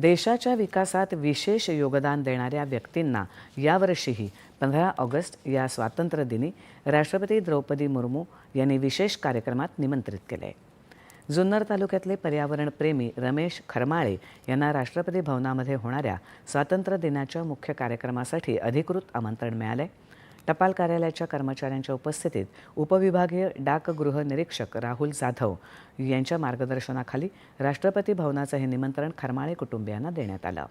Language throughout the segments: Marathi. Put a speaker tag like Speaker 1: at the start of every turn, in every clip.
Speaker 1: देशाच्या विकासात विशेष योगदान देणाऱ्या व्यक्तींना यावर्षीही पंधरा ऑगस्ट या स्वातंत्र्यदिनी राष्ट्रपती द्रौपदी मुर्मू यांनी विशेष कार्यक्रमात निमंत्रित केले. आहे जुन्नर तालुक्यातले पर्यावरणप्रेमी रमेश खरमाळे यांना राष्ट्रपती भवनामध्ये होणाऱ्या स्वातंत्र्य दिनाच्या मुख्य कार्यक्रमासाठी अधिकृत आमंत्रण मिळाले. टपाल कार्यालयाच्या कर्मचाऱ्यांच्या उपस्थितीत उपविभागीय डाकगृह निरीक्षक राहुल जाधव यांच्या मार्गदर्शनाखाली राष्ट्रपती भवनाचं हे निमंत्रण खरमाळे कुटुंबियांना देण्यात आलं.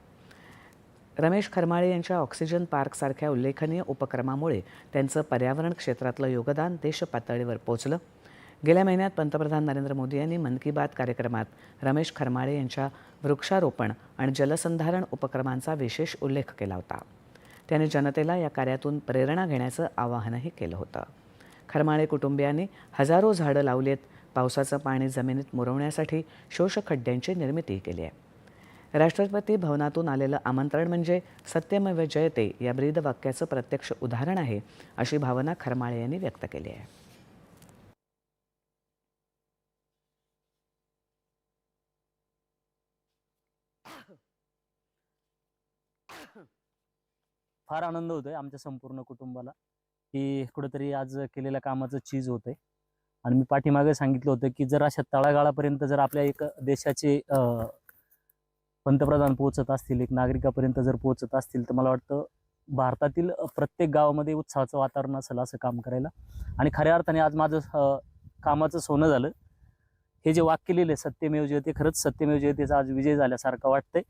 Speaker 1: रमेश खरमाळे यांच्या ऑक्सिजन पार्कसारख्या उल्लेखनीय उपक्रमामुळे त्यांचं पर्यावरण क्षेत्रातलं योगदान देशपातळीवर पोचलं. गेल्या महिन्यात पंतप्रधान नरेंद्र मोदी यांनी मन की बात कार्यक्रमात रमेश खरमाळे यांच्या वृक्षारोपण आणि जलसंधारण उपक्रमांचा विशेष उल्लेख केला होता. त्याने जनतेला या कार्यातून प्रेरणा घेण्याचं आवाहनही केलं होतं. खरमाळे कुटुंबियांनी हजारो झाडं लावली आहेत पावसाचं पाणी जमिनीत मुरवण्यासाठी शोषखड्ड्यांची निर्मिती केली आहे. राष्ट्रपती भवनातून आलेलं आमंत्रण म्हणजे सत्यमेव जयते या ब्रीदवाक्याचं प्रत्यक्ष उदाहरण आहे अशी भावना खरमाळे यांनी व्यक्त केली आहे.
Speaker 2: फार आनंद होतोय आमच्या संपूर्ण कुटुंबाला की कुठेतरी आज केलेल्या कामाचं चीज होतंय. आणि मी पाठीमागे सांगितलं होतं की जर अशा तळागाळापर्यंत जर आपल्या एक देशाचे पंतप्रधान पोहोचत असतील एक नागरिकापर्यंत जर पोहोचत असतील तर मला वाटतं भारतातील प्रत्येक गावामध्ये उत्साहाचं वातावरण असेल असं काम करायला. आणि खऱ्या अर्थाने आज माझं कामाचं सोनं झालं. हे जे वाक्य लिहिले सत्यमेव जयते खरंच सत्यमेव जयतेचा आज विजय झाल्यासारखं वाटतंय.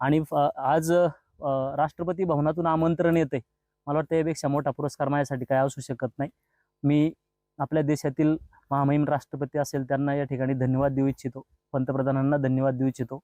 Speaker 2: आणि फ- आज राष्ट्रपती भवनातून आमंत्रण येते मला वाटतं यापेक्षा मोठा पुरस्कार माझ्यासाठी काय असू शकत नाही. मी आपल्या देशातील महामहिम राष्ट्रपती असेल त्यांना या ठिकाणी धन्यवाद देऊ इच्छितो. पंतप्रधानांना धन्यवाद देऊ इच्छितो.